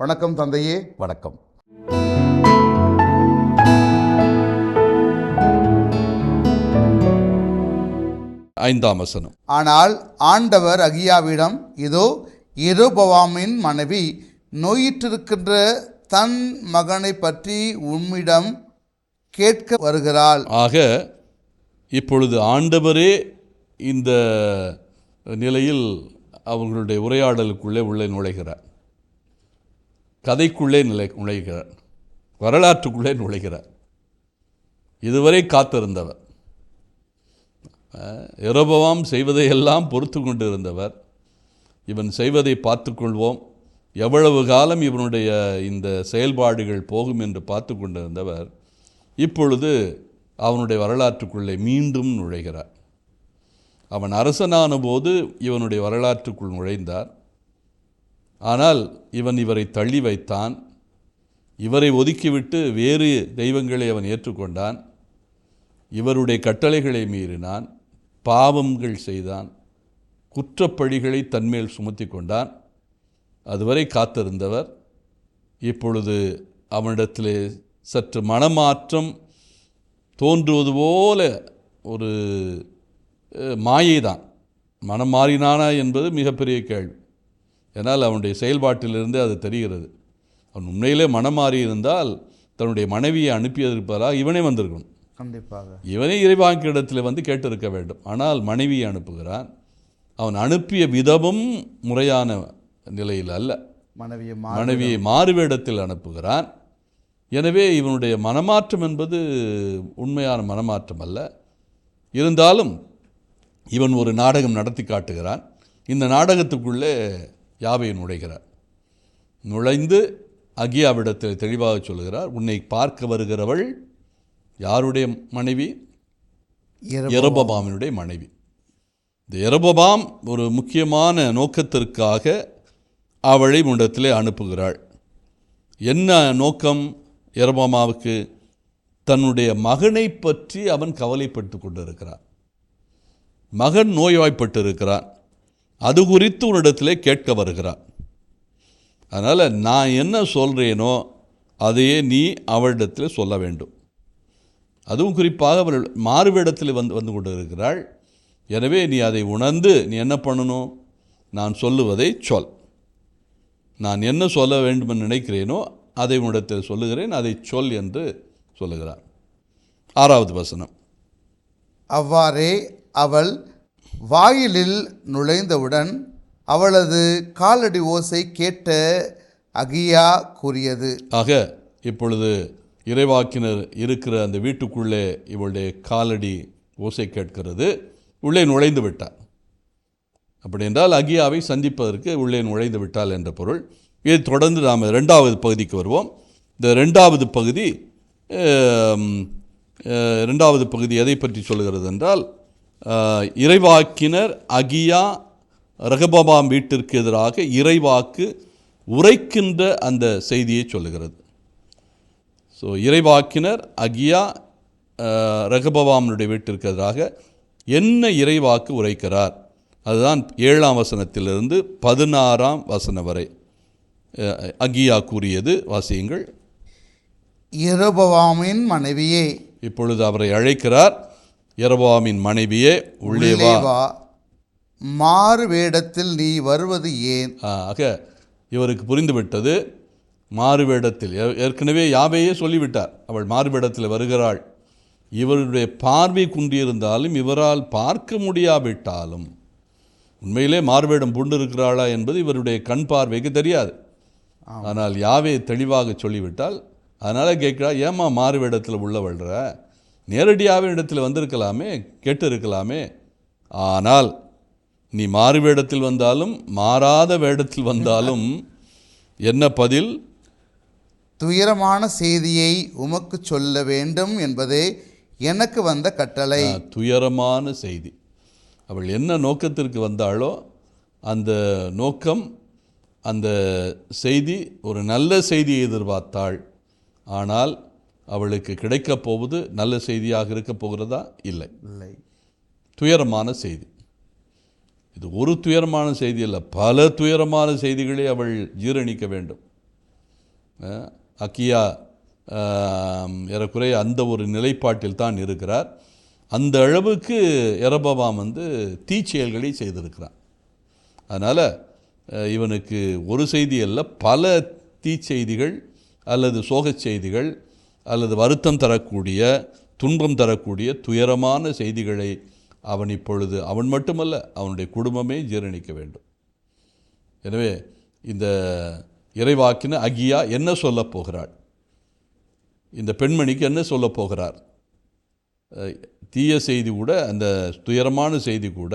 வணக்கம் தந்தையே வணக்கம். ஐந்தாம் வசனம். ஆனால் ஆண்டவர் அகியாவிடம் இதோ எரோபவாமின் மனைவி நோயிற்றிருக்கின்ற தன் மகனை பற்றி உம்மிடம் கேட்க வருகிறாள். ஆக இப்பொழுது ஆண்டவரே இந்த நிலையில் அவர்களுடைய உரையாடலுக்குள்ளே உள்ளே நுழைகிறார். கதைக்குள்ளே நிலை நுழைகிறார். வரலாற்றுக்குள்ளே நுழைகிறார். இதுவரை காத்திருந்தவர். இரபவாம் செய்வதையெல்லாம் பொறுத்து கொண்டிருந்தவர். இவன் செய்வதை பார்த்துக்கொள்வோம் எவ்வளவு காலம் இவனுடைய இந்த செயல்பாடுகள் போகும் என்று பார்த்து கொண்டிருந்தவர் இப்பொழுது அவனுடைய வரலாற்றுக்குள்ளே மீண்டும் நுழைகிறார். அவன் அரசனான போது இவனுடைய வரலாற்றுக்குள் நுழைந்தார். ஆனால் இவன் இவரை தள்ளி வைத்தான். இவரை ஒதுக்கிவிட்டு வேறு தெய்வங்களை அவன் ஏற்றுக்கொண்டான். இவருடைய கட்டளைகளை மீறினான். பாவங்கள் செய்தான். குற்றப்பழிகளை தன்மேல் சுமத்தி கொண்டான். அதுவரை காத்திருந்தவர். இப்பொழுது அவனிடத்திலே சற்று மனமாற்றம் தோன்றுவது போல ஒரு மாயை மாயைதான். மனம் மாறினானா என்பது மிகப்பெரிய கேள்வி. ஏன்னால் அவனுடைய செயல்பாட்டிலிருந்து அது தெரிகிறது. அவன் உண்மையிலே மனம் மாறி இருந்தால் தன்னுடைய மனைவியை அனுப்பியதற்பாராக இவனே வந்திருக்கணும். கண்டிப்பாக. இவனே இறைவாக்கிடத்தில் வந்து கேட்டிருக்க வேண்டும். ஆனால் மனைவியை அனுப்புகிறான். அவன் அனுப்பிய விதமும் முறையான நிலையில் அல்ல. மனைவியை மனைவியை மாறுவேடத்தில் அனுப்புகிறான். எனவே இவனுடைய மனமாற்றம் என்பது உண்மையான மனமாற்றம் அல்ல. இருந்தாலும் இவன் ஒரு நாடகம் நடத்தி காட்டுகிறான். இந்த நாடகத்துக்குள்ளே யாவை நுழைகிறார் நுழைந்து அகியாவிடத்தில் தெளிவாக சொல்கிறார் உன்னை பார்க்க வருகிறவள் யாருடைய மனைவி? எரபபாமினுடைய மனைவி. இந்த எரபபாம் ஒரு முக்கியமான நோக்கத்திற்காக அவளை முண்டத்திலே அனுப்புகிறாள். என்ன நோக்கம் எரபமாவுக்கு தன்னுடைய மகனை பற்றி அவன் கவலைப்பட்டு கொண்டிருக்கிறான். மகன் நோய்வாய்ப்பட்டு இருக்கிறான் அது குறித்து உன்னிடத்திலே கேட்க வருகிறார். அதனால் நான் என்ன சொல்கிறேனோ அதையே நீ அவளிடத்தில் சொல்ல வேண்டும். அதுவும் குறிப்பாக அவள் மாறுவிடத்தில் வந்து வந்து கொண்டு இருக்கிறாள் எனவே நீ அதை உணர்ந்து நீ என்ன பண்ணணும்? நான் சொல்லுவதை சொல். நான் என்ன சொல்ல வேண்டும் நினைக்கிறேனோ அதை உன்னிடத்தில் சொல்லுகிறேன். அதை சொல் என்று சொல்லுகிறார். ஆறாவது வசனம். அவ்வாறே அவள் வாயிலில் நுழைந்தவுடன் அவளது காலடி ஓசை கேட்ட அகியா கூறியது. ஆக இப்பொழுது இறைவாக்கினர் இருக்கிற அந்த வீட்டுக்குள்ளே இவளுடைய காலடி ஓசை கேட்கிறது. உள்ளே நுழைந்து விட்டார். அப்படி என்றால் அகியாவை சந்திப்பதற்கு உள்ளே நுழைந்து விட்டால் என்ற பொருள். இதை தொடர்ந்து நாம் ரெண்டாவது பகுதிக்கு வருவோம். இந்த ரெண்டாவது பகுதி ரெண்டாவது பகுதி எதை பற்றி சொல்கிறது என்றால் இறைவாக்கினர் அகியா ரகபபாம் வீட்டிற்கு எதிராக இறைவாக்கு உரைக்கின்ற அந்த செய்தியை சொல்லுகிறது. ஸோ இறைவாக்கினர் அகியா ரகபவாமனுடைய வீட்டிற்கு எதிராக என்ன இறைவாக்கு உரைக்கிறார்? அதுதான் ஏழாம் வசனத்திலிருந்து பதினாறாம் வசனம் வரை. அகியா கூறியது வாசியுங்கள். எரோபவாமின் மனைவியே. இப்பொழுது அவரை அழைக்கிறார். யரபாமின் மனைவியே உள்ளே வா. மாறு வேடத்தில் நீ வருவது ஏன்? ஆக இவருக்கு புரிந்துவிட்டது மாறுவேடத்தில் ஏற்கனவே யாவையே சொல்லிவிட்டார் அவள் மாறுவேடத்தில் வருகிறாள். இவருடைய பார்வை குன்றியிருந்தாலும் இவரால் பார்க்க முடியாவிட்டாலும் உண்மையிலே மாறுவேடம் பூண்டிருக்கிறாளா என்பது இவருடைய கண் பார்வைக்கு தெரியாது. ஆனால் யாவே தெளிவாக சொல்லிவிட்டால் அதனால் கேட்கிறா ஏம்மா மாறு வேடத்தில் உள்ள வள்ளுற நேரடியாகவே இடத்துல வந்திருக்கலாமே கேட்டு இருக்கலாமே ஆனால் நீ மாறு வேடத்தில் வந்தாலும் மாறாத வேடத்தில் வந்தாலும் என்ன பதில்? துயரமான செய்தியை உமக்கு சொல்ல வேண்டும் என்பதே எனக்கு வந்த கட்டளை. துயரமான செய்தி. அவள் என்ன நோக்கத்திற்கு வந்தாளோ அந்த நோக்கம் அந்த செய்தி ஒரு நல்ல செய்தியை எதிர்பார்த்தாள். ஆனால் அவளுக்கு கிடைக்கப் போவது நல்ல செய்தியாக இருக்கப் போகிறதா? இல்லை. இல்லை. துயரமான செய்தி. இது ஒரு துயரமான செய்தி அல்ல. பல துயரமான செய்திகளை அவள் ஜீரணிக்க வேண்டும். அக்கியா ஏறக்குறைய அந்த ஒரு நிலைப்பாட்டில் தான் இருக்கிறார். அந்த அளவுக்கு எரபவாம் வந்து தீச்செயல்களை செய்திருக்கிறான். அதனால் இவனுக்கு ஒரு செய்தி அல்ல. பல தீச்செய்திகள் அல்லது சோகச் செய்திகள் அல்லது வருத்தம் தரக்கூடிய துன்பம் தரக்கூடிய துயரமான செய்திகளை அவன் இப்பொழுது அவன் மட்டுமல்ல அவனுடைய குடும்பமே ஜீரணிக்க வேண்டும். எனவே இந்த இறைவாக்கின அகியா என்ன சொல்லப் போகிறாள்? இந்த பெண்மணிக்கு என்ன சொல்லப்போகிறார் தீய செய்தி கூட அந்த துயரமான செய்தி கூட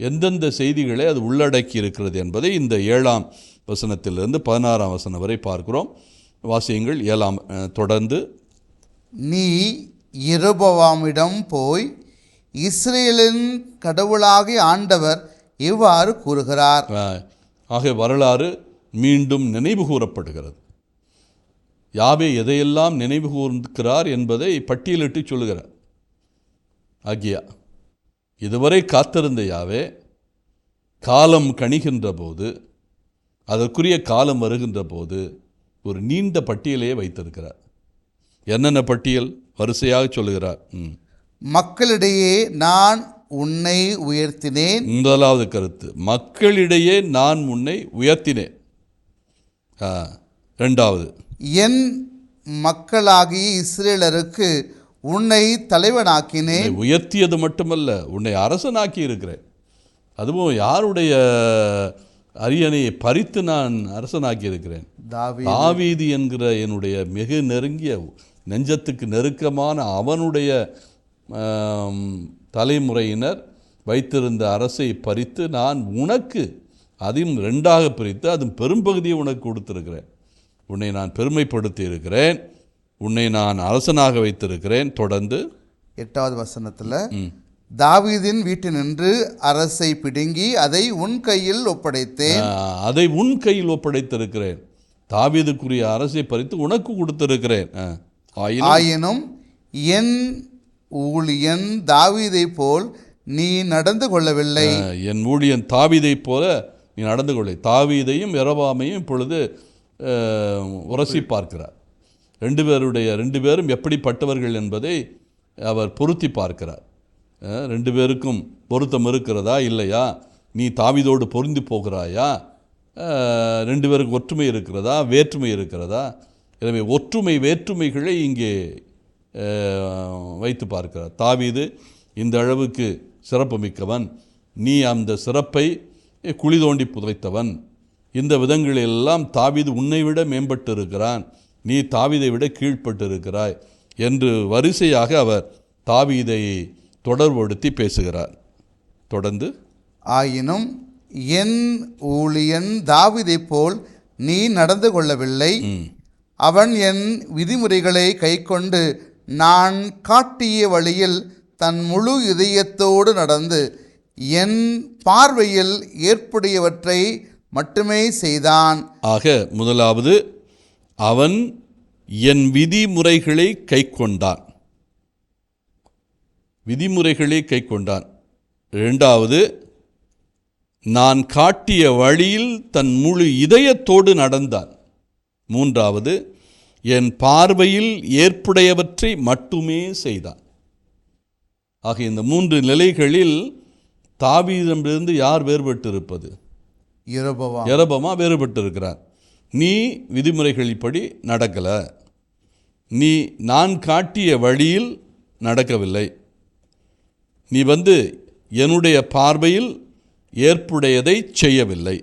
எந்தெந்த செய்திகளை அது உள்ளடக்கி இருக்கிறது என்பதை இந்த ஏழாம் வசனத்திலிருந்து பதினாறாம் வசனம் வரை பார்க்கிறோம். வாசியங்கள் ஏழாம் தொடர்ந்து. நீ இரபவாமிடம் போய் இஸ்ரேலின் கடவுளாகிய ஆண்டவர் இவ்வாறு கூறுகிறார்? அஹ், ஆக வரலாறு மீண்டும் நினைவு கூறப்படுகிறது. யாவே எதையெல்லாம் நினைவு கூர்ந்திருக்கிறார் என்பதை பட்டியலிட்டு சொல்லுகிறார். ஆகியா இதுவரை காத்திருந்த யாவே காலம் கணிகின்ற போது அதற்குரிய காலம் வருகின்ற போது ஒரு நீண்ட பட்டியலையே வைத்திருக்கிறார். என்னென்ன பட்டியல்? வரிசையாக சொல்லுகிறார். மக்களிடையே நான் உன்னை உயர்த்தினேன். முதலாவது கருத்து. மக்களிடையே நான் உன்னை உயர்த்தினேன். ரெண்டாவது. என் மக்களாகிய இஸ்ரேலருக்கு உன்னை தலைவனாக்கினேன். உயர்த்தியது மட்டுமல்ல உன்னை அரசனாக்கி இருக்கிறேன் அதுவும் யாருடைய அரியணையை பறித்து நான் அரசனாக்கி இருக்கிறேன் தாவி தாவீது என்கிற என்னுடைய மிக நெருங்கிய நெஞ்சத்துக்கு நெருக்கமான அவனுடைய தலைமுறையினர் வைத்திருந்த அரசை பறித்து நான் உனக்கு அதையும் ரெண்டாக பிரித்து அதன் பெரும்பகுதியை உனக்கு கொடுத்திருக்கிறேன். உன்னை நான் பெருமைப்படுத்தி இருக்கிறேன் உன்னை நான் அரசனாக வைத்திருக்கிறேன். தொடர்ந்து எட்டாவது வசனத்துல தாவீதின் வீட்டினின்று அரசை பிடுங்கி அதை உன் கையில் ஒப்படைத்தேன். அதை உன் கையில் ஒப்படைத்திருக்கிறேன். தாவீதுக்குரிய அரசை பறித்து உனக்கு கொடுத்திருக்கிறேன். ஆயினும் என் ஊழியன் தாவீதை போல் நீ நடந்து கொள்ளவில்லை. என் ஊழியன் தாவீதைப் போல நீ நடந்து கொள்ளை தாவீதையும் எரபாமையும் இப்பொழுது உரசி பார்க்கிறார். ரெண்டு பேருடைய ரெண்டு பேரும் எப்படிப்பட்டவர்கள் என்பதை அவர் பொருத்தி பார்க்கிறார். ரெண்டு பேருக்கும் பொருத்தம் இருக்கிறதா இல்லையா? நீ தாவீதோடு பொருந்தி போகிறாயா? ரெண்டு பேருக்கு ஒற்றுமை இருக்கிறதா? வேற்றுமை இருக்கிறதா? எனவே ஒற்றுமை வேற்றுமைகளை இங்கே வைத்து பார்க்கிறார். தாவீது இந்த அளவுக்கு சிறப்பு மிக்கவன் நீ அந்த சிறப்பை குழி தோண்டி புதைத்தவன். இந்த விதங்களெல்லாம் தாவீது உன்னை விட மேம்பட்டு இருக்கிறான் நீ தாவீதை விட கீழ்ப்பட்டு இருக்கிறாய் என்று வரிசையாக அவர் தாவீதை தொடர்படுத்தி பேசுகிறார். தொடர்ந்து ஆயினும் என் ஊழியன் தாவீதை போல் நீ நடந்து கொள்ளவில்லை. அவன் என் விதிமுறைகளை கைக்கொண்டு நான் காட்டிய வழியில் தன் முழு இதயத்தோடு நடந்து என் பார்வையில் ஏற்புடையவற்றை மட்டுமே செய்தான். ஆக முதலாவது அவன் என் விதிமுறைகளை கைக்கொண்டான். விதிமுறைகளை கைக்கொண்டான். இரண்டாவது நான் காட்டிய வழியில் தன் முழு இதயத்தோடு நடந்தான். மூன்றாவது என் பார்வையில் ஏற்புடையவற்றை மட்டுமே செய்தான். ஆக இந்த மூன்று நிலைகளில் தாவீதமிலிருந்து யார் வேறுபட்டு இருப்பது யெரொபெயாம் எரபமா வேறுபட்டு இருக்கிறான் நீ விதிமுறைகளின்படி நடக்கலை. நீ நான் காட்டிய வழியில் நடக்கவில்லை. நீ வந்து என்னுடைய பார்வையில் ஏற்புடையதை செய்யவில்லை.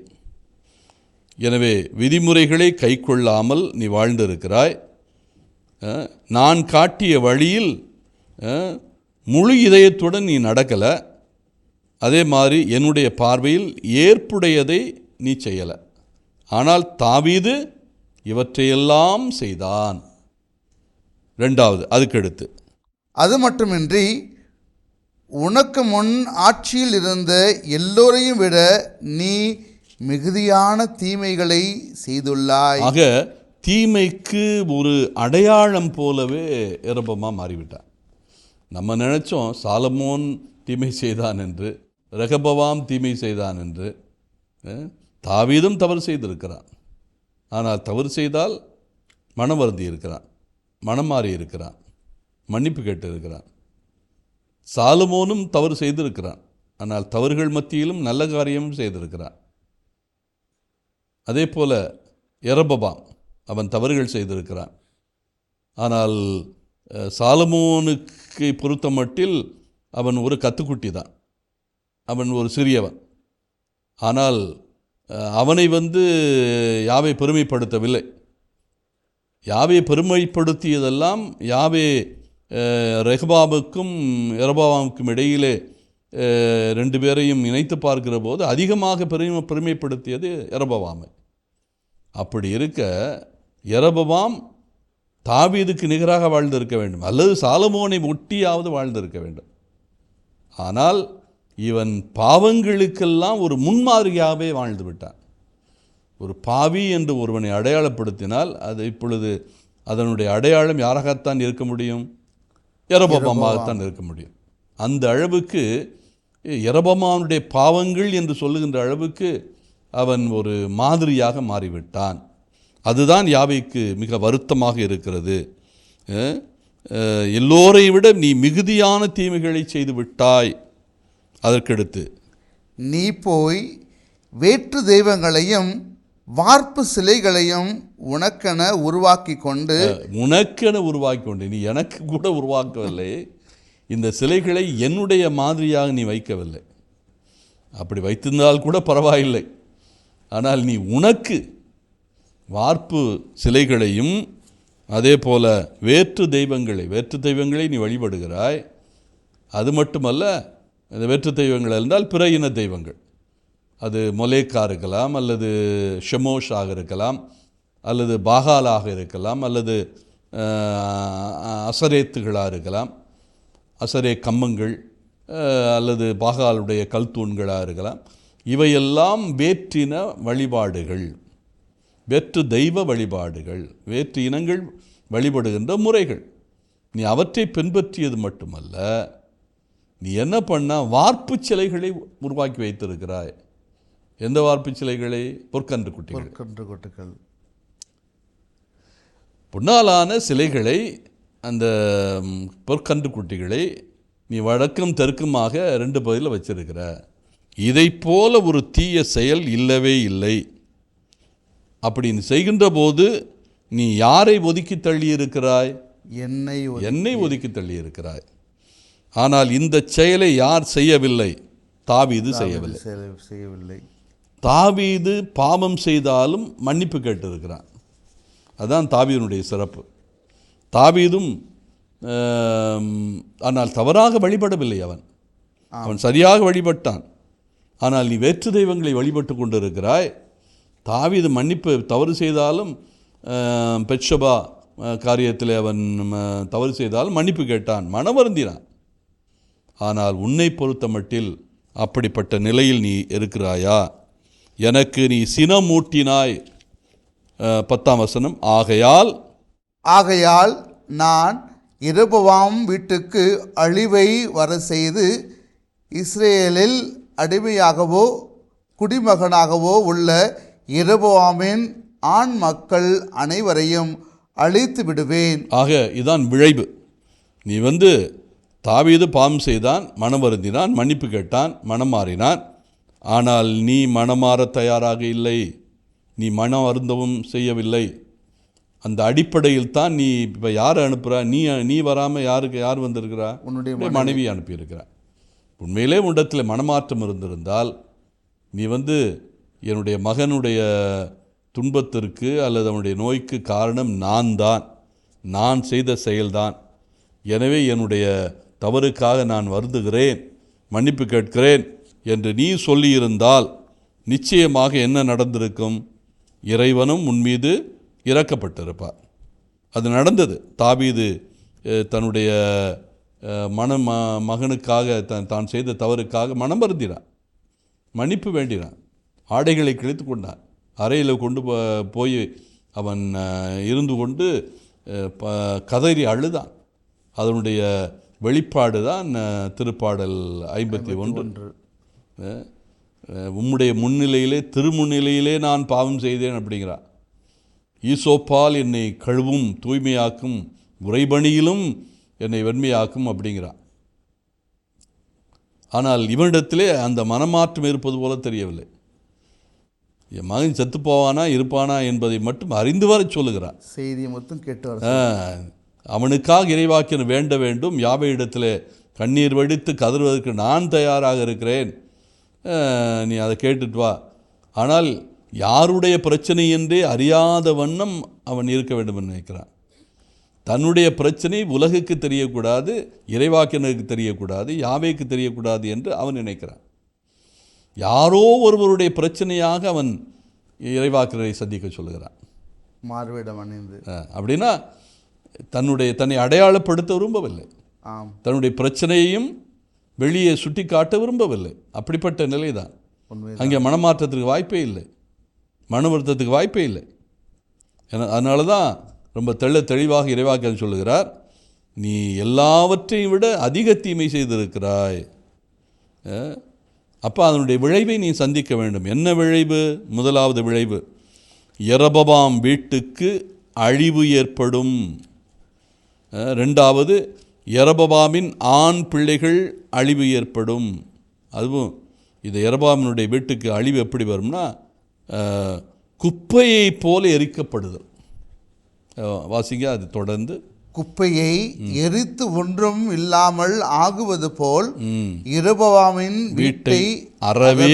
எனவே விதிமுறைகளை கைக்கொள்ளாமல் நீ வாழ்ந்திருக்கிறாய். நான் காட்டிய வழியில் முழு இதயத்துடன் நீ நடக்கலை. அதே மாதிரி என்னுடைய பார்வையில் ஏற்புடையதை நீ செய்யலை. ஆனால் தாவீது இவற்றையெல்லாம் செய்தான். ரெண்டாவது அதுக்கடுத்து. அது மட்டுமின்றி உனக்கு முன் ஆட்சியில் இருந்த எல்லோரையும் விட நீ மிகுதியான தீமைகளை செய்துள்ளாய். ஆக தீமைக்கு ஒரு அடையாளம் போலவே இரபமாக மாறிவிட்டான். நம்ம நினைச்சோம் சாலமோன் தீமை செய்தான் என்று ரகபவாம் தீமை செய்தான் என்று தாவீதும் தவறு செய்திருக்கிறான். ஆனால் தவறு செய்தால் மனம் வருந்தி இருக்கிறான் மனம் மாறி இருக்கிறான் மன்னிப்பு கேட்டு இருக்கிறான் சாலமோனும் தவறு செய்திருக்கிறான். ஆனால் தவறுகள் மத்தியிலும் நல்ல காரியமும் செய்திருக்கிறான். அதே போல எரபபாம் அவன் தவறுகள் செய்திருக்கிறான். ஆனால் சாலமோனுக்கு பொறுத்த மட்டில் அவன் ஒரு கத்துக்குட்டி தான். அவன் ஒரு சிறியவன். ஆனால் அவனை வந்து யாவை பெருமைப்படுத்தவில்லை. யாவை பெருமைப்படுத்தியதெல்லாம் யாவே ரெஹ்பாபுக்கும் ரெகபாவுக்கும் எரபாவுக்கும் இடையிலே ரெண்டு பேரையும் இணைத்து பார்க்கிற போது அதிகமாக பெருமை பெருமைப்படுத்தியது எரபவாமை அப்படி இருக்க எரபவாம் தாவீதுக்கு நிகராக வாழ்ந்திருக்க வேண்டும் அல்லது சாலமோனை ஒட்டியாவது வாழ்ந்திருக்க வேண்டும் ஆனால் இவன் பாவங்களுக்கெல்லாம் ஒரு முன்மாதிரியாகவே வாழ்ந்து விட்டான் ஒரு பாவி என்று ஒருவனை அடையாளப்படுத்தினால் அது இப்பொழுது அதனுடைய அடையாளம் யாராகத்தான் இருக்க முடியும் எரபமாகத்தான் இருக்க முடியும். அந்த அளவுக்கு எரபமானுடைய பாவங்கள் என்று சொல்லுகின்ற அளவுக்கு அவன் ஒரு மாதிரியாக மாறிவிட்டான். அதுதான் யாவைக்கு மிக வருத்தமாக இருக்கிறது. எல்லோரை விட நீ மிகுதியான தீமைகளை செய்து விட்டாய். அதற்கடுத்து நீ போய் வேற்று தெய்வங்களையும் வார்ப்பு சிலைகளையும் உனக்கென உருவாக்கி கொண்டு உனக்கென உருவாக்கி கொண்டு நீ எனக்கு கூட உருவாக்கவில்லை. இந்த சிலைகளை என்னுடைய மாதிரியாக நீ வைக்கவில்லை. அப்படி வைத்திருந்தால் கூட பரவாயில்லை. ஆனால் நீ உனக்கு வார்ப்பு சிலைகளையும் அதே போல வேற்று தெய்வங்களை வேற்று தெய்வங்களை நீ வழிபடுகிறாய். அது மட்டுமல்ல இந்த வேற்று தெய்வங்கள் என்றால் பிற இன தெய்வங்கள். அது மொலேக்கா இருக்கலாம் அல்லது ஷெமோஷாக இருக்கலாம் அல்லது பாகாலாக இருக்கலாம் அல்லது அசரேத்துகளாக இருக்கலாம் அசரே கம்மங்கள் அல்லது பாகாலுடைய கல்தூண்களாக இருக்கலாம். இவையெல்லாம் வேற்றின வழிபாடுகள் வேற்று தெய்வ வழிபாடுகள் வேற்று இனங்கள் வழிபடுகின்ற முறைகள். நீ அவற்றை பின்பற்றியது மட்டுமல்ல நீ என்ன பண்ண வார்ப்பு சிலைகளை உருவாக்கி வைத்திருக்கிறாய். எந்த வார்ப்பு சிலைகளை பொற்கன்று குட்டிகள் கன்று கொட்டுகள் பொன்னாலான சிலைகளை அந்த பொற்கன்று குட்டிகளை நீ வடக்கும் தெற்குமாக ரெண்டு பகுதியில் வச்சிருக்கிற. இதைப் போல ஒரு தீய செயல் இல்லவே இல்லை. அப்படி நீ செய்கின்ற போது நீ யாரை ஒதுக்கி தள்ளியிருக்கிறாய்? என்னை என்னை ஒதுக்கி தள்ளியிருக்கிறாய். ஆனால் இந்த செயலை யார் செய்யவில்லை? தாவீது செய்யவில்லை. செய- செய்யவில்லை. தாவீது பாவம் செய்தாலும் மன்னிப்பு கேட்டிருக்கிறான். அதான் தாவீதுனுடைய சிறப்பு. தாவீதும் ஆனால் தவறாக வழிபடவில்லை அவன். அவன் சரியாக வழிபட்டான். ஆனால் நீ வேற்று தெய்வங்களை வழிபட்டு கொண்டிருக்கிறாய். தாவீது மன்னிப்பு தவறு செய்தாலும் பெட்ஷபா காரியத்தில் அவன் தவறு செய்தாலும் மன்னிப்பு கேட்டான். மனவருந்தினான். ஆனால் உன்னை பொறுத்த மட்டில் அப்படிப்பட்ட நிலையில் நீ இருக்கிறாயா? எனக்கு நீ சினமூட்டினாய். பத்தாம் வசனம். ஆகையால் ஆகையால் நான் இரபவாம் வீட்டுக்கு அழிவை வர செய்து இஸ்ரேலில் அடிமையாகவோ குடிமகனாகவோ உள்ள இரபவாமின் ஆண் மக்கள் அனைவரையும் அழித்து விடுவேன். ஆக இதான் விளைவு நீ வந்து தாவீது பாவம் செய்தான் மனம் வருந்தினான் மன்னிப்பு கேட்டான் மனம் மாறினான். ஆனால் நீ மனமாற தயாராக இல்லை. நீ மனம் அருந்தவும் செய்யவில்லை. அந்த அடிப்படையில் தான் நீ இப்போ யாரை அனுப்புகிறா நீ நீ வராமல் யாருக்கு யார் வந்திருக்கிறா? உன்னுடைய மனைவி. அனுப்பியிருக்கிறா. உண்மையிலே உன்னிடத்தில் மனமாற்றம் இருந்திருந்தால் நீ வந்து என்னுடைய மகனுடைய துன்பத்திற்கு அல்லது அவனுடைய நோய்க்கு காரணம் நான் தான் நான் செய்த செயல்தான். எனவே என்னுடைய தவறுக்காக நான் வருந்துகிறேன். மன்னிப்பு கேட்கிறேன். என்று நீ சொல்லியிருந்தால் நிச்சயமாக என்ன நடந்திருக்கும்? இறைவனும் உன்மீது இறக்கப்பட்டிருப்பார் அது நடந்தது. தாபீது தன்னுடைய மன ம மகனுக்காக தன் தான் செய்த தவறுக்காக மனம் வருந்தினான் மன்னிப்பு வேண்டினான் ஆடைகளை கிழித்து கொண்டான் அறையில் கொண்டு போய் அவன் இருந்து கொண்டு ப கதறி அழுதான். அதனுடைய வெளிப்பாடு தான் திருப்பாடல் ஐம்பத்தி ஒன்று. உம்முடைய முன்னிலையிலே திருமுன்னிலையிலே நான் பாவம் செய்தேன் அப்படிங்கிறான் ஈசோப்பால் என்னை கழுவும் தூய்மையாக்கும் உறைபணியிலும் என்னை வெண்மையாக்கும் அப்படிங்கிறான் ஆனால் இவனிடத்திலே அந்த மனமாற்றம் இருப்பது போல தெரியவில்லை. என் மகன் செத்து போவானா இருப்பானா என்பதை மட்டும் அறிந்து வர சொல்லுகிறான் செய்தியை மொத்தம் கேட்டு அவனுக்காக இறைவாக்கின வேண்ட வேண்டும். யாவை இடத்துல கண்ணீர் வடித்து கதறுவதற்கு நான் தயாராக இருக்கிறேன். நீ அதை கேட்டுட்டு வா. ஆனால் யாருடைய பிரச்சனை என்றே அறியாத வண்ணம் அவன் இருக்க வேண்டும் என்று நினைக்கிறான். தன்னுடைய பிரச்சனை உலகுக்கு தெரியக்கூடாது இறைவாக்கினருக்கு தெரியக்கூடாது யாவைக்கு தெரியக்கூடாது என்று அவன் நினைக்கிறான். யாரோ ஒருவருடைய பிரச்சனையாக அவன் இறைவாக்கினரை சந்திக்க சொல்லுகிறான். மார்வேடம் அணிந்து. அப்படின்னா தன்னுடைய தன்னை அடையாளப்படுத்த விரும்பவில்லை. தன்னுடைய பிரச்சனையையும் வெளியே சுட்டி காட்ட விரும்பவில்லை. அப்படிப்பட்ட நிலை தான் அங்கே மனமாற்றத்துக்கு வாய்ப்பே இல்லை. மன வருத்தத்துக்கு வாய்ப்பே இல்லை. ஏன்னா அதனால தான் ரொம்ப தெள்ள தெளிவாக இறைவாக்கன் சொல்லுகிறார் நீ எல்லாவற்றையும் விட அதிக தீமை செய்திருக்கிறாய். அப்போ அதனுடைய விளைவை நீ சந்திக்க வேண்டும். என்ன விளைவு? முதலாவது விளைவு எரபபாம் வீட்டுக்கு அழிவு ஏற்படும். ரெண்டாவது எரபபாமின் ஆண் பிள்ளைகள் அழிவு ஏற்படும். அதுவும் இது எரபாமினுடைய வீட்டுக்கு அழிவு எப்படி வரும்னா அஹ், குப்பையைப் போல எரிக்கப்படுதல் வாசிங்க அது தொடர்ந்து. குப்பையை எரித்து ஒன்றும் இல்லாமல் ஆகுவது போல். இரபவாமின் வீட்டை அறவே.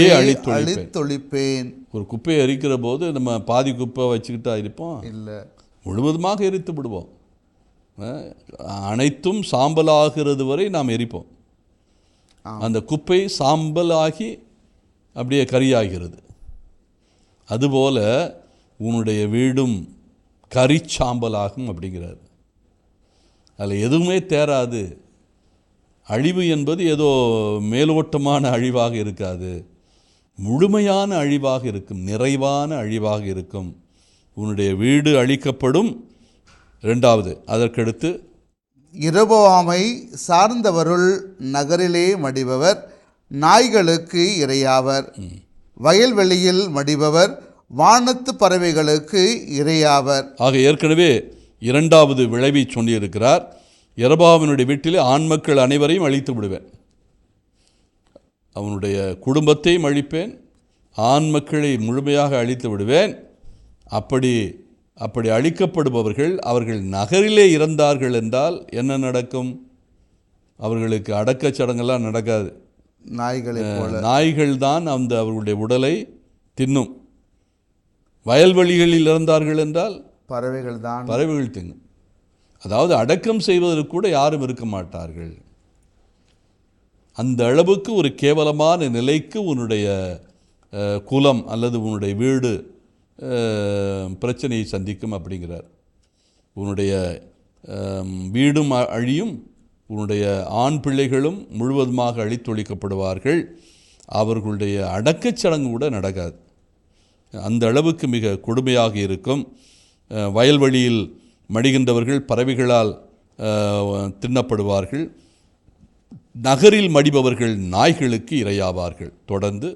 அழித்தொழிப்பேன். ஒரு குப்பையை எரிக்கிற போது நம்ம பாதி குப்பை வச்சுக்கிட்டா இருப்போம். இல்லை. முழுவதுமாக எரித்து விடுவோம். அனைத்தும் சாம்பலாகிறது வரை நாம் எரிப்போம். அந்த குப்பை சாம்பலாகி அப்படியே கரியாகிறது. அதுபோல உன்னுடைய வீடும் கரிச்சாம்பலாகும் அப்படிங்கிறார். அதில் எதுவுமே தேராது. அழிவு என்பது ஏதோ மேலோட்டமான அழிவாக இருக்காது. முழுமையான அழிவாக இருக்கும் நிறைவான அழிவாக இருக்கும். உன்னுடைய வீடு அழிக்கப்படும் ரெண்டாவது அதற்கடுத்து இரபவாமை சார்ந்தவருள் நகரிலே மடிபவர் நாய்களுக்கு இரையாவர். வயல்வெளியில் மடிபவர் வானத்து பறவைகளுக்கு இரையாவர். ஆக ஏற்கனவே இரண்டாவது விளைவை சொல்லியிருக்கிறார். எரபாவினுடைய வீட்டிலே ஆண் மக்கள் அனைவரையும் அழித்து விடுவேன். அவனுடைய குடும்பத்தையும் அழிப்பேன். ஆண் மக்களை முழுமையாக அழித்து விடுவேன். அப்படி அப்படி அழிக்கப்படுபவர்கள் அவர்கள் நகரிலே இறந்தார்கள் என்றால் என்ன நடக்கும்? அவர்களுக்கு அடக்கச் சடங்கெல்லாம் நடக்காது. நாய்களைப் போல. நாய்கள் தான் அந்த அவர்களுடைய உடலை தின்னும். வயல்வெளிகளில் இறந்தார்கள் என்றால் பறவைகள் தான். பறவைகள் தின்னும். அதாவது அடக்கம் செய்வதற்கு கூட யாரும் இருக்க மாட்டார்கள். அந்த அளவுக்கு ஒரு கேவலமான நிலைக்கு உன்னுடைய குலம் அல்லது உன்னுடைய வீடு பிரச்சனையை சந்திக்கும் அப்படிங்கிறார். உன்னுடைய வீடும் அழியும் உன்னுடைய ஆண் பிள்ளைகளும் முழுவதுமாக அழித்தொழிக்கப்படுவார்கள். அவர்களுடைய அடக்கச் சடங்கு கூட நடக்காது. அந்த அளவுக்கு மிக கொடுமையாக இருக்கும். வயல்வெளியில் மடிகின்றவர்கள் பறவைகளால் தின்னப்படுவார்கள். நகரில் மடிபவர்கள் நாய்களுக்கு இரையாவார்கள். தொடர்ந்து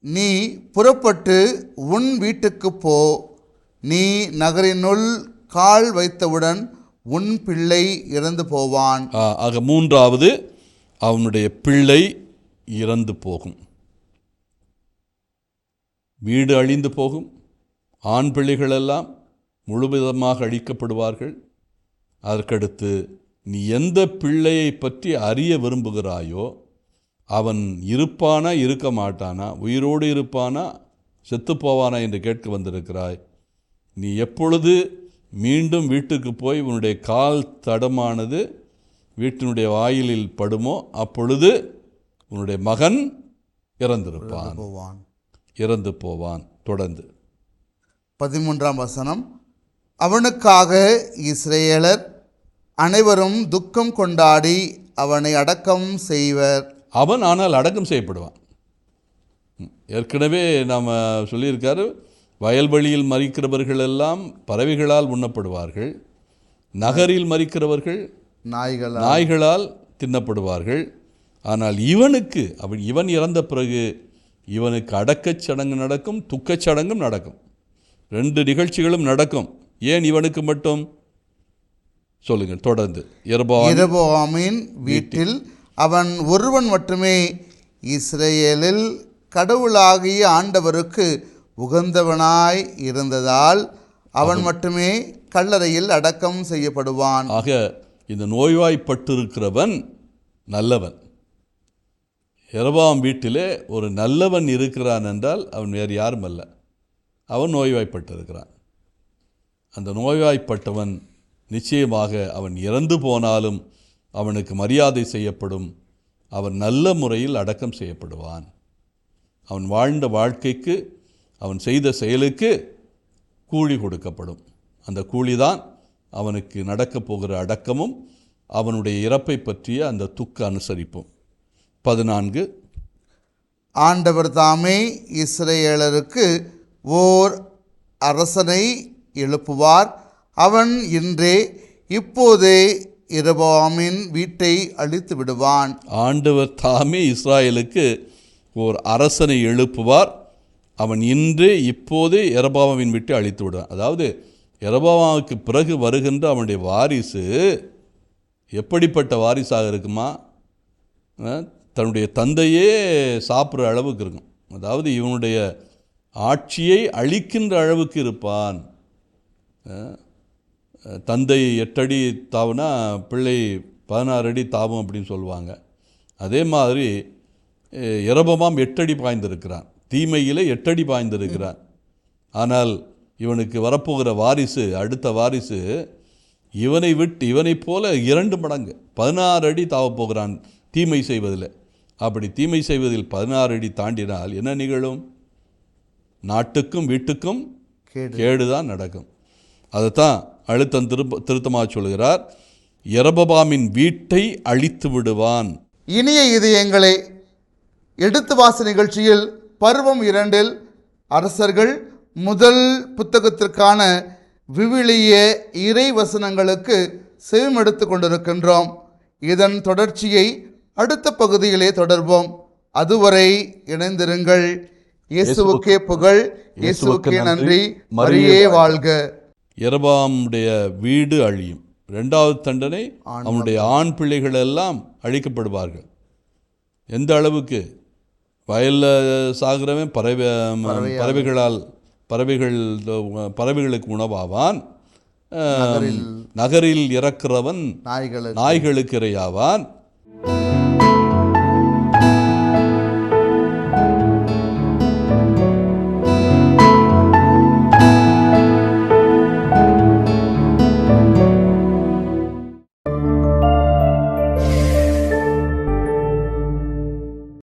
நீ புறப்பட்டு உன் வீட்டுக்கு போ. நீ நகரினுள் கால் வைத்தவுடன் உன் பிள்ளை இறந்து போவான். ஆக மூன்றாவது அவனுடைய பிள்ளை இறந்து போகும். வீடு அழிந்து போகும். ஆண் பிள்ளைகளெல்லாம் முழுவிதமாக அழிக்கப்படுவார்கள். அதற்கடுத்து நீ எந்த பிள்ளையை பற்றி அறிய விரும்புகிறாயோ அவன் இருப்பானா இருக்க மாட்டானா உயிரோடு இருப்பானா செத்துப் போவானா என்று கேட்க வந்திருக்கிறாய். நீ எப்பொழுது மீண்டும் வீட்டுக்கு போய் உன்னுடைய கால் தடமானது வீட்டினுடைய வாயிலில் படுமோ அப்பொழுது உன்னுடைய மகன் இறந்திருப்பான். போவான் இறந்து போவான் தொடர்ந்து. பதிமூன்றாம் வசனம். அவனுக்காக இஸ்ரேலர் அனைவரும் துக்கம் கொண்டாடி அவனை அடக்கம் செய்வர். அவன் ஆனால் அடக்கம் செய்யப்படுவான். ஏற்கனவே நாம் சொல்லியிருக்காரு வயல்வெளியில் மறிக்கிறவர்கள் எல்லாம் பறவைகளால் உண்ணப்படுவார்கள் நகரில் மறிக்கிறவர்கள் நாய்கள் நாய்களால் தின்னப்படுவார்கள். ஆனால் இவனுக்கு அவன் இவன் இறந்த பிறகு இவனுக்கு அடக்கச் சடங்கு நடக்கும் துக்கச் சடங்கும் நடக்கும். ரெண்டு நிகழ்ச்சிகளும் நடக்கும். ஏன் இவனுக்கு மட்டும்? சொல்லுங்கள் தொடர்ந்து. எரபான் இரபோவாமின் வீட்டில் அவன் ஒருவன் மட்டுமே இஸ்ரேலில் கடவுளாகிய ஆண்டவருக்கு உகந்தவனாய் இருந்ததால் அவன் மட்டுமே கல்லறையில் அடக்கம் செய்யப்படுவான். ஆக இந்த நோய்வாய்ப்பட்டிருக்கிறவன் நல்லவன். எரபாம் வீட்டிலே ஒரு நல்லவன் இருக்கிறான் என்றால் அவன் வேறு யாரும் அல்ல. அவன் நோய்வாய்ப்பட்டிருக்கிறான். அந்த நோய்வாய்ப்பட்டவன் நிச்சயமாக அவன் இறந்து போனாலும் அவனுக்கு மரியாதை செய்யப்படும். அவன் நல்ல முறையில் அடக்கம் செய்யப்படுவான். அவன் வாழ்ந்த வாழ்க்கைக்கு அவன் செய்த செயலுக்கு கூலி கொடுக்கப்படும். அந்த கூலிதான் அவனுக்கு நடக்கப் போகிற அடக்கமும் அவனுடைய இறப்பை பற்றிய அந்த துக்க அனுசரிப்பும். பதினான்கு. ஆண்டவர் தாமே இஸ்ரேலருக்கு ஓர் அரசனை எழுப்புவார். அவன் இன்றே இப்போதே இரபாமின் வீட்டை அழித்து விடுவான். ஆண்டவர் தாமே இஸ்ராயலுக்கு ஓர் அரசனை எழுப்புவார். அவன் இன்று இப்போது எரபாமாவின் விட்டு அழித்து விடுவான். அதாவது எரபாமாவுக்கு பிறகு வருகின்ற அவனுடைய வாரிசு எப்படிப்பட்ட வாரிசாக இருக்குமா? தன்னுடைய தந்தையே சாப்பிட்ற அளவுக்கு இருக்கும். அதாவது இவனுடைய ஆட்சியை அழிக்கின்ற அளவுக்கு இருப்பான். தந்தை எட்டடி தாவுனா பிள்ளை பதினாறு அடி தாவும் அப்படின்னு சொல்லுவாங்க. அதே மாதிரி அஹ், எரபமாம் எட்டடி பாய்ந்திருக்கிறான். தீமையிலே எட்டடி பாய்ந்திருக்கிறான். ஆனால் இவனுக்கு வரப்போகிற வாரிசு அடுத்த வாரிசு இவனை விட்டு இவனைப் போல இரண்டு மடங்கு பதினாறு அடி தாவப் போகிறான் தீமை செய்வதில். அப்படி தீமை செய்வதில் பதினாறு அடி தாண்டினால் என்ன நிகழும்? நாட்டுக்கும் வீட்டுக்கும் கேடு. கேடுதான் நடக்கும். அதைத்தான் அழுத்தம் திருப்ப திருத்தமாக சொல்கிறார் எரபபாமின் வீட்டை அழித்து விடுவான். இனிய இதயங்களே எடுத்து வாச நிகழ்ச்சியில் பருவம் இரண்டில் அரசர்கள் முதல் புத்தகத்திற்கான விவிலிய இறை வசனங்களுக்கு செவிமெடுத்து கொண்டிருக்கின்றோம். இதன் தொடர்ச்சியை அடுத்த பகுதியிலே தொடர்வோம். அதுவரை இணைந்திருங்கள். இயேசுவுக்கே புகழ் இயேசுவுக்கே நன்றி. மரியே வாழ்க. எரபாமுடைய வீடு அழியும். ரெண்டாவது தண்டனை அவனுடைய ஆண் பிள்ளைகள் எல்லாம் அழிக்கப்படுவார்கள். எந்த அளவுக்கு? வயலில் சாகிறவன் பறவை பறவைகளால் பறவைகள் பறவைகளுக்கு உணவாவான். நகரில் இறக்கிறவன் நாய்களுக்கு. நாய்களுக்கு இரையாவான்.